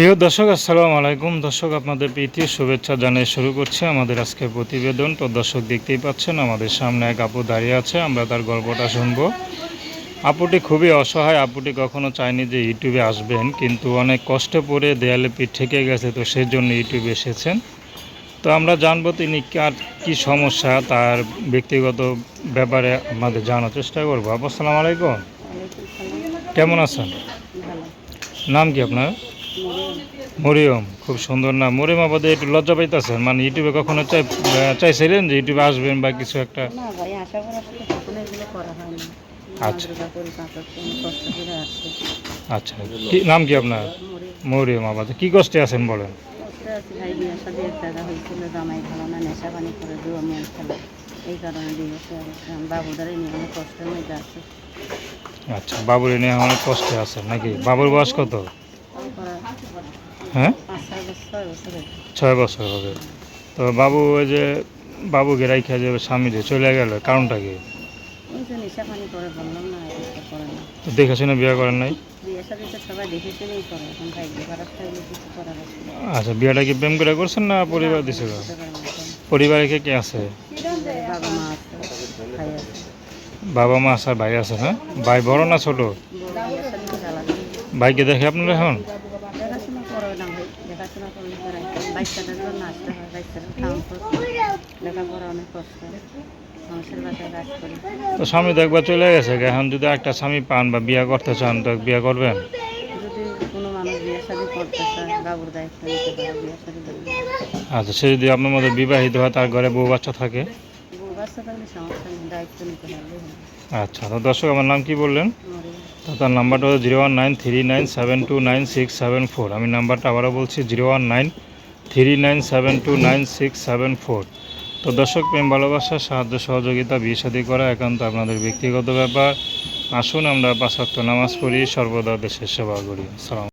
প্রিয় দর্শক আসসালামু আলাইকুম। দর্শক আপনাদের প্রীতি শুভেচ্ছা জানিয়ে শুরু করছে আমাদের আজকে প্রতিবেদন। তো দর্শক দেখতেই পাচ্ছেন আমাদের সামনে এক আপু দাঁড়িয়ে আছে আমরা তার গল্পটা শুনব। আপুটি খুবই অসহায় আপুটি কখনো চায়নি যে ইউটিউবে আসবেন কিন্তু অনেক কষ্টে পড়ে দেয়ালে পিঠ ঠেকে গেছে তো সেই জন্য ইউটিউবে এসেছেন। তো আমরা জানব তিনি কার কী সমস্যা তার ব্যক্তিগত ব্যাপারে আমাদের জানার চেষ্টা করব। আপু আসসালামু আলাইকুম। কেমন আছেন? নাম কি আপনার? মরিয়ম খুব সুন্দর না মরিয়ম আবাদে একটু লজ্জা পাইতেছেন। মানে ইউটিউবে কখনো চাই চাইছিলেন যে ইউটিউবে আসবেন বা কিছু একটা? আচ্ছা। আচ্ছা। কি নাম কি আপনার? মরিয়ম আবাদে কি কষ্টে আছেন বলেন? আচ্ছা বাবুর নিয়ে অনেক কষ্টে আছেন নাকি? বাবুর বয়স কত? হ্যাঁ? ছয় বছর হবে। তো বাবু ওই যে বাবু গেরাই খেয়ে যাবে স্বামী যে চলে গেল, কারণটা কি? না না দেখে শুনে বিয়ে করেন নাই? না। আচ্ছা বিয়েটা কি প্রেম করে করছেন না পরিবার দিছিল না। পরিবারে কে কে আছে? বাবা, মা আছে ভাই আছে আছে আর ভাই না ভাই বড় না ছোট? ভাইকে দেখে আপনারা এখন দেখাশোনা করো না ভাই দেখাশোনা করলে পরে বাচ্চাটার জন্য আসতে হয় বাচ্চাটা খাওয়ান লেখাপড়া অনেক কষ্ট মানুষের বাসায় কাজ করি তো স্বামী তো একবার চলে গেছে এখন যদি একটা স্বামী পান বা বিয়ে করতে চান তো বিয়ে করবেন? আচ্ছা সে যদি আপনার মধ্যে বিবাহিত হয় তার ঘরে বউ বাচ্চা থাকে? আচ্ছা তো দর্শক, আমার নাম কি বললেন? তার নাম্বারটা হলো zero one nine three nine seven two nine six seven four. আমি নাম্বারটা আবারও বলছি, zero one nine three nine seven two nine six seven four. তো দর্শক, প্রেম, ভালোবাসা, সাহায্য, সহযোগিতা, বিয়ে করা একান্ত আপনাদের ব্যক্তিগত ব্যাপার। আসুন, আমরা পাঁচ নামাজ পড়ি, সর্বদা দেশের সেবা করি। সালাম।